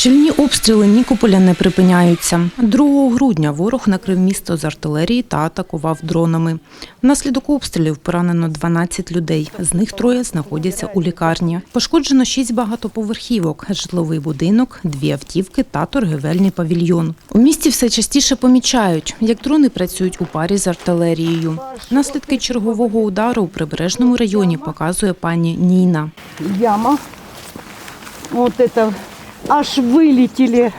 Щільні обстріли Нікополя не припиняються. 2 грудня ворог накрив місто з артилерії та атакував дронами. Внаслідок обстрілів поранено 12 людей. З них троє знаходяться у лікарні. Пошкоджено 6 багатоповерхівок, житловий будинок, дві автівки та торгівельний павільйон. У місті все частіше помічають, як дрони працюють у парі з артилерією. Наслідки чергового удару у прибережному районі показує пані Ніна. яма. Вот это аж вылетели,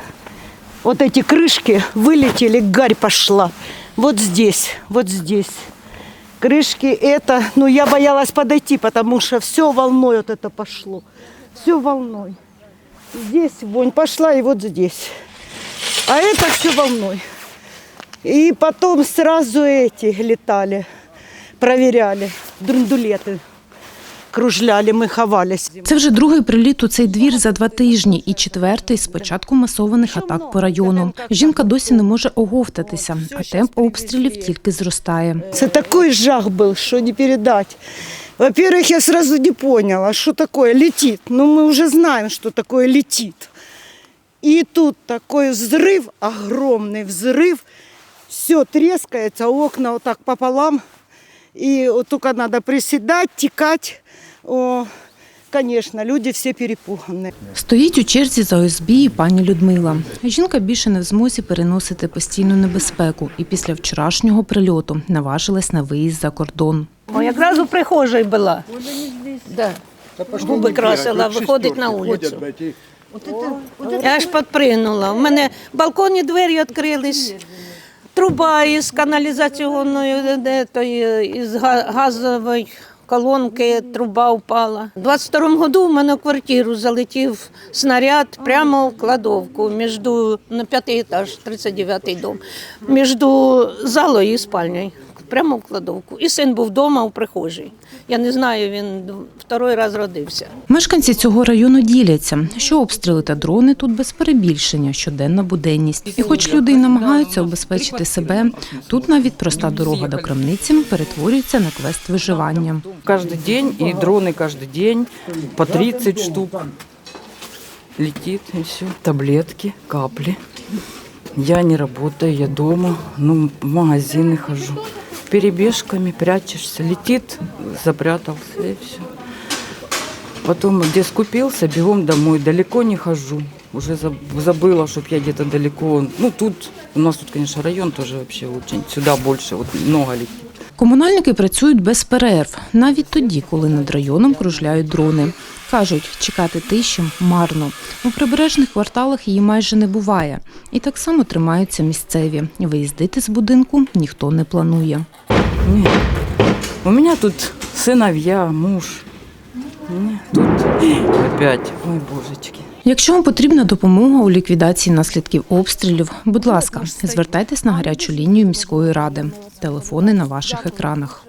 вот эти крышки вылетели, гарь пошла. Вот здесь, вот здесь. Крышки это, ну я боялась подойти, потому что все волной вот это пошло. Все волной. Здесь вонь пошла и вот здесь. А это все волной. И потом сразу эти летали, проверяли, друндулеты кружляли, мы ховались. Це вже другий приліт у цей двір за два тижні і четвертий з початку масованих атак по району. Жінка досі не може оговтатися, а темп обстрілів тільки зростає. Это такой жах был, что не передать. Во-первых, я сразу не поняла, что такое летит. Ну, мы уже знаем, что такое летит. И тут такой взрыв, огромный взрыв. Все трескается, окна вот так пополам. И вот только надо приседать, текать. О, конечно, люди все перепуганы. Стоїть у черзі за ОСБ і пані Людмила. Жінка більше не в змозі переносити постійну небезпеку і після вчорашнього прильоту наважилась на виїзд за кордон. О, якраз у прихожій була. Да. Губи красила, виходить на вулицю. Я аж підпригнула. У мене балконні двері відкрились, труба із каналізаційної, із газової колонки, труба впала. У 22-му году в мене в квартиру залетів снаряд прямо в кладовку, між, на п'ятий етаж, 39-й дом, між залою і спальнею Прямо в кладовку. І син був вдома у прихожій. Я не знаю, він второй раз родився. Мешканці цього району діляться, що обстріли та дрони тут без перебільшення, щоденна буденність. І хоч люди й намагаються обезпечити себе, тут навіть проста дорога до крамниці перетворюється на квест виживання. Каждый день, и дроны каждый день, по 30 штук. Летит и все. Таблетки, капли. Я не работаю, я дома, ну, в магазины хожу. Перебежками прячешься, летит, запрятался и все. Потом, где скупился, бегом домой, далеко не хожу. Уже заб- забыла, чтобы я где-то далеко. Ну, тут, у нас тут, конечно, район тоже вообще очень. Сюда больше, вот много летит. Комунальники працюють без перерв, навіть тоді, коли над районом кружляють дрони. Кажуть, чекати тиші марно. У прибережних кварталах її майже не буває. І так само тримаються місцеві. Виїздити з будинку ніхто не планує. Нет. У меня тут сыновья, муж. Нет, тут опять. Ой, божечки. Якщо вам потрібна допомога у ліквідації наслідків обстрілів, будь ласка, звертайтесь на гарячу лінію міської ради. Телефони на ваших екранах.